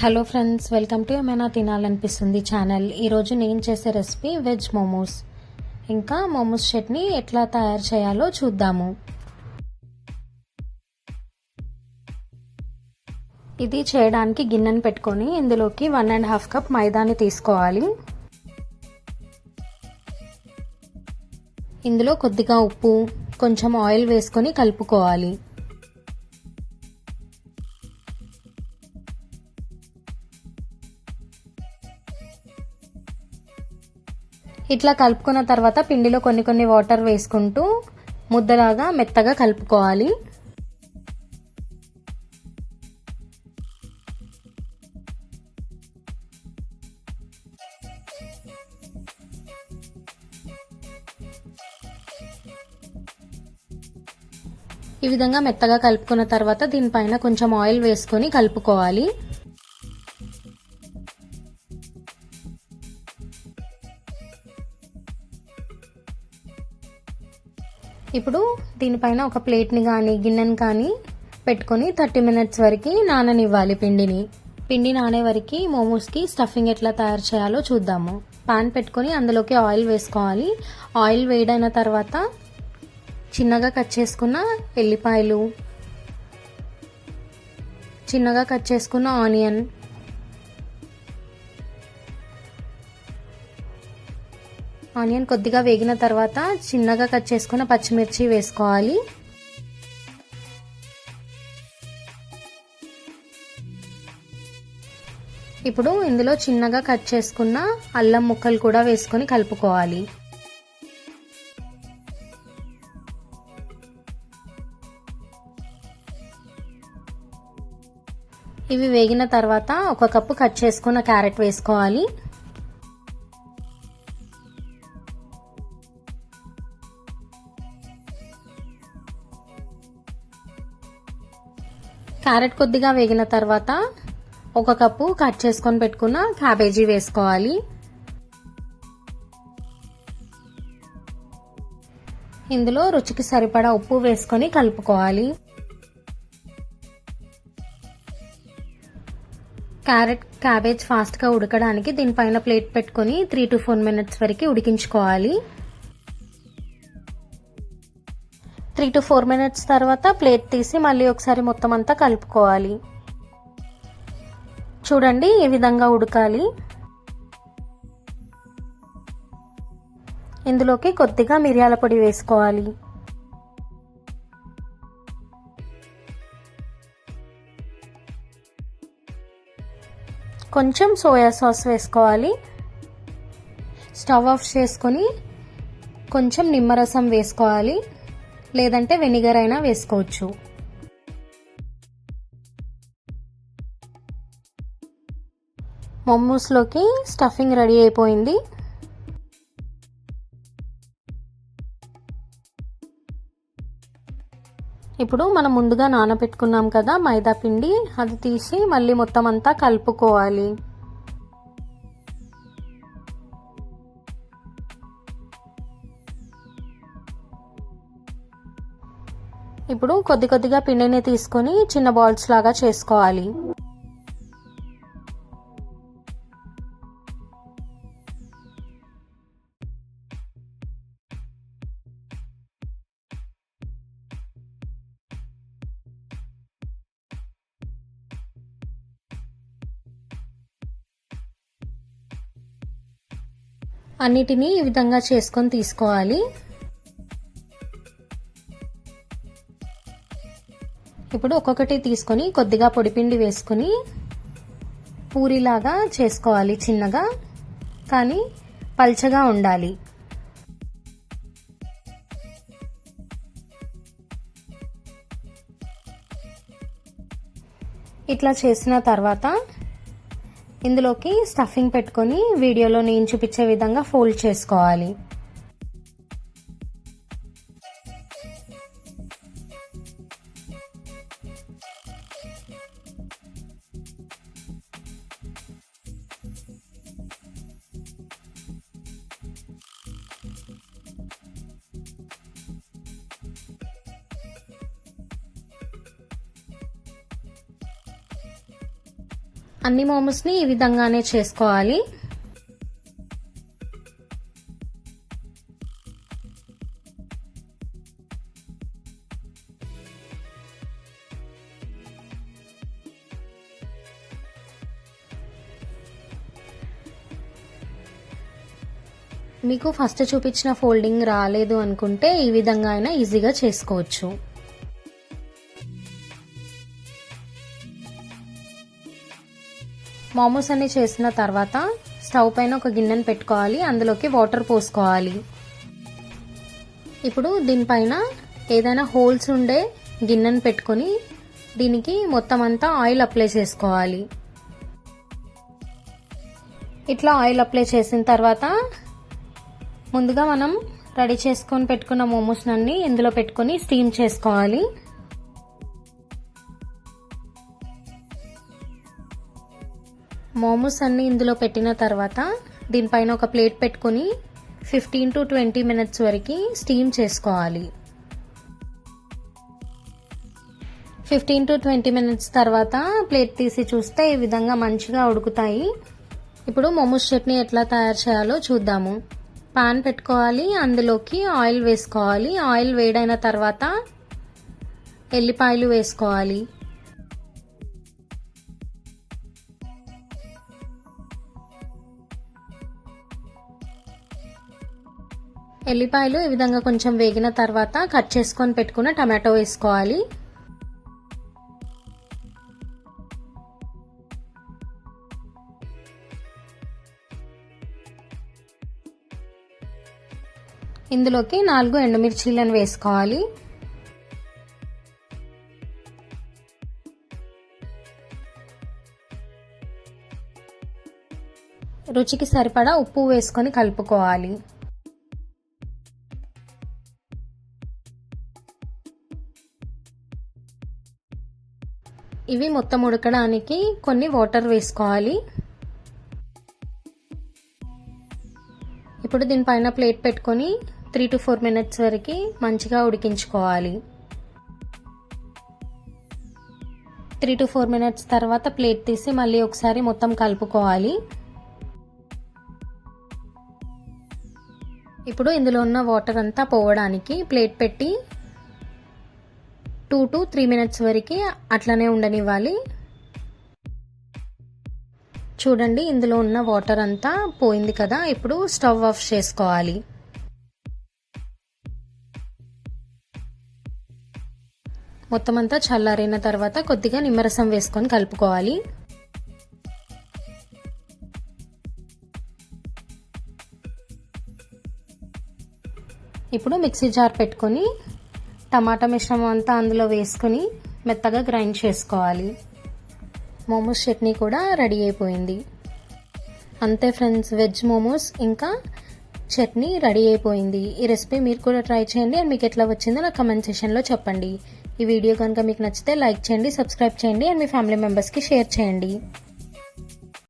Hello friends welcome to ఏమైనా తినాలనిపిస్తుంది channel ఈరోజు నేను చేసే రెసిపీ వెజ్ మోమోస్ ఇంకా మోమోస్ చట్నీ ఎట్లా తయారు చేయాలో చూద్దాము. ఇది చేయడానికి గిన్నెను పెట్టుకొని ఇందులోకి వన్ అండ్ హాఫ్ కప్ మైదాని తీసుకోవాలి. ఇందులో కొద్దిగా ఉప్పు కొంచెం ఆయిల్ వేసుకొని కలుపుకోవాలి. ఇట్లా కలుపుకున్న తర్వాత పిండిలో కొన్ని కొన్ని వాటర్ వేసుకుంటూ ముద్దలాగా మెత్తగా కలుపుకోవాలి. ఈ విధంగా మెత్తగా కలుపుకున్న తర్వాత దీనిపైన కొంచెం ఆయిల్ వేసుకొని కలుపుకోవాలి. ఇప్పుడు దీనిపైన ఒక ప్లేట్ని కానీ గిన్నెని కానీ పెట్టుకొని థర్టీ మినిట్స్ వరకు నాననివ్వాలి పిండిని. పిండి నానే వరకు మోమోస్కి స్టఫింగ్ ఎట్లా తయారు చేయాలో చూద్దాము. పాన్ పెట్టుకొని అందులోకి ఆయిల్ వేసుకోవాలి. ఆయిల్ వేడైన తర్వాత చిన్నగా కట్ చేసుకున్న ఎల్లిపాయలు చిన్నగా కట్ చేసుకున్న ఆనియన్ ఆనియన్ కొద్దిగా వేగిన తర్వాత చిన్నగా కట్ చేసుకున్న పచ్చిమిర్చి వేసుకోవాలి. ఇప్పుడు ఇందులో చిన్నగా కట్ చేసుకున్న అల్లం ముక్కలు కూడా వేసుకొని కలుపుకోవాలి. ఇవి వేగిన తర్వాత ఒక కప్పు కట్ చేసుకున్న క్యారెట్ వేసుకోవాలి. క్యారెట్ కొద్దిగా వేగిన తర్వాత ఒక కప్పు కట్ చేసుకొని పెట్టుకున్న క్యాబేజీ వేసుకోవాలి. ఇందులో రుచికి సరిపడా ఉప్పు వేసుకొని కలుపుకోవాలి. క్యారెట్ క్యాబేజ్ ఫాస్ట్గా ఉడకడానికి దీనిపైన ప్లేట్ పెట్టుకొని త్రీ టు ఫోర్ మినిట్స్ వరకు ఉడికించుకోవాలి. త్రీ టు ఫోర్ మినిట్స్ తర్వాత ప్లేట్ తీసి మళ్ళీ ఒకసారి మొత్తం అంతా కలుపుకోవాలి. చూడండి ఈ విధంగా ఉడకాలి. ఇందులోకి కొద్దిగా మిరియాల పొడి వేసుకోవాలి. కొంచెం సోయా సాస్ వేసుకోవాలి. స్టవ్ ఆఫ్ చేసుకొని కొంచెం నిమ్మరసం వేసుకోవాలి. లేదంటే వెనిగర్ అయినా వేసుకోవచ్చు. మమ్మూస్లోకి స్టఫింగ్ రెడీ అయిపోయింది. ఇప్పుడు మనం ముందుగా నానబెట్టుకున్నాం కదా మైదా పిండి అది తీసి మళ్ళీ మొత్తం అంతా కలుపుకోవాలి. ఇప్పుడు కొద్ది కొద్దిగా పిండిని తీసుకొని చిన్న బాల్స్ లాగా చేసుకోవాలి. అన్నిటినీ ఈ విధంగా చేసుకొని తీసుకోవాలి. ఇప్పుడు ఒక్కొక్కటి తీసుకొని కొద్దిగా పొడిపిండి వేసుకొని పూరిలాగా చేసుకోవాలి చిన్నగా కానీ పల్చగా ఉండాలి. ఇట్లా చేసిన తర్వాత ఇందులోకి స్టఫింగ్ పెట్టుకొని వీడియోలో నేను చూపించే విధంగా ఫోల్డ్ చేసుకోవాలి. అన్ని మోమోస్ని ఈ విధంగానే చేసుకోవాలి. మీకు ఫస్ట్ చూపించిన ఫోల్డింగ్ రాలేదు అనుకుంటే ఈ విధంగా అయినా ఈజీగా చేసుకోవచ్చు. మోమోస్ అన్ని చేసిన తర్వాత స్టవ్ పైన ఒక గిన్నెను పెట్టుకోవాలి. అందులోకి వాటర్ పోసుకోవాలి. ఇప్పుడు దీనిపైన ఏదైనా హోల్స్ ఉండే గిన్నెను పెట్టుకొని దీనికి మొత్తం అంతా ఆయిల్ అప్లై చేసుకోవాలి. ఇట్లా ఆయిల్ అప్లై చేసిన తర్వాత ముందుగా మనం రెడీ చేసుకొని పెట్టుకున్న మోమోస్ అన్ని ఇందులో పెట్టుకొని స్టీమ్ చేసుకోవాలి. మోమోస్ అన్ని ఇందులో పెట్టిన తర్వాత దీనిపైన ఒక ప్లేట్ పెట్టుకొని ఫిఫ్టీన్ టు ట్వంటీ మినిట్స్ వరకు స్టీమ్ చేసుకోవాలి. ఫిఫ్టీన్ టు ట్వంటీ మినిట్స్ తర్వాత ప్లేట్ తీసి చూస్తే ఈ విధంగా మంచిగా ఉడుకుతాయి. ఇప్పుడు మోమోస్ చట్నీ ఎట్లా తయారు చేయాలో చూద్దాము. పాన్ పెట్టుకోవాలి అందులోకి ఆయిల్ వేసుకోవాలి. ఆయిల్ వేడైన తర్వాత ఎల్లిపాయలు వేసుకోవాలి. ఎల్లిపాయలు ఈ విధంగా కొంచెం వేగిన తర్వాత కట్ చేసుకొని పెట్టుకున్న టమాటో వేసుకోవాలి. ఇందులోకి నాలుగు ఎండుమిర్చీలను వేసుకోవాలి. రుచికి సరిపడా ఉప్పు వేసుకొని కలుపుకోవాలి. ఇవి మొత్తం ఉడకడానికి కొన్ని వాటర్ వేసుకోవాలి. ఇప్పుడు దీనిపైన ప్లేట్ పెట్టుకొని త్రీ టు ఫోర్ మినిట్స్ వరకు మంచిగా ఉడికించుకోవాలి. త్రీ టు ఫోర్ మినిట్స్ తర్వాత ప్లేట్ తీసి మళ్ళీ ఒకసారి మొత్తం కలుపుకోవాలి. ఇప్పుడు ఇందులో ఉన్న వాటర్ అంతా పోవడానికి ప్లేట్ పెట్టి టూ టు త్రీ మినిట్స్ వరకు అట్లనే ఉండనివ్వాలి. చూడండి ఇందులో ఉన్న వాటర్ అంతా పోయింది కదా ఇప్పుడు స్టవ్ ఆఫ్ చేసుకోవాలి. మొత్తం అంతా చల్లారిన తర్వాత కొద్దిగా నిమ్మరసం వేసుకొని కలుపుకోవాలి. ఇప్పుడు మిక్సీ జార్ పెట్టుకొని టమాటా మిశ్రమం అంతా అందులో వేసుకొని మెత్తగా గ్రైండ్ చేసుకోవాలి. మోమోస్ చట్నీ కూడా రెడీ అయిపోయింది. అంతే ఫ్రెండ్స్ వెజ్ మోమోస్ ఇంకా చట్నీ రెడీ అయిపోయింది. ఈ రెసిపీ మీరు కూడా ట్రై చేయండి అండ్ మీకు ఎట్లా వచ్చిందో నాకు కమెంట్ సెషన్లో చెప్పండి. ఈ వీడియో కనుక మీకు నచ్చితే లైక్ చేయండి సబ్స్క్రైబ్ చేయండి అండ్ మీ ఫ్యామిలీ మెంబర్స్కి షేర్ చేయండి.